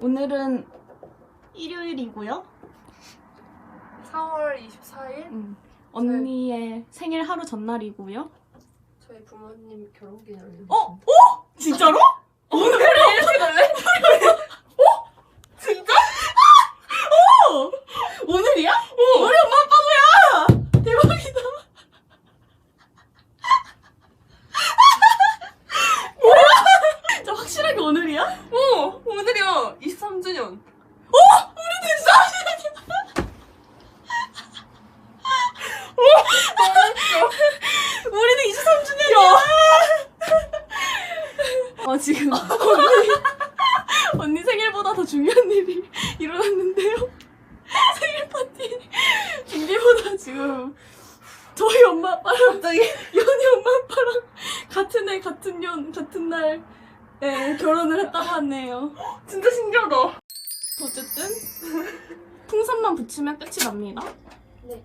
오늘은 일요일이고요. 4월 24일 음, 언니의 생일 하루 전날이고요. 저희 부모님 결혼 기념일. 어? 어? 진짜로? 오늘 일찍 갈래? 진짜? 어! 오늘이야? 어. 13주년이야! 어 지금 아. 언니, 언니 생일보다 더 중요한 일이 일어났는데요. 생일 파티 준비보다 지금 저희 엄마 아빠랑 갑자기 연희 엄마 아빠랑 같은 해 같은 년 같은 날 예, 결혼을 했다고 하네요. 진짜 신기하다. 어쨌든 풍선만 붙이면 끝이 납니다. 네.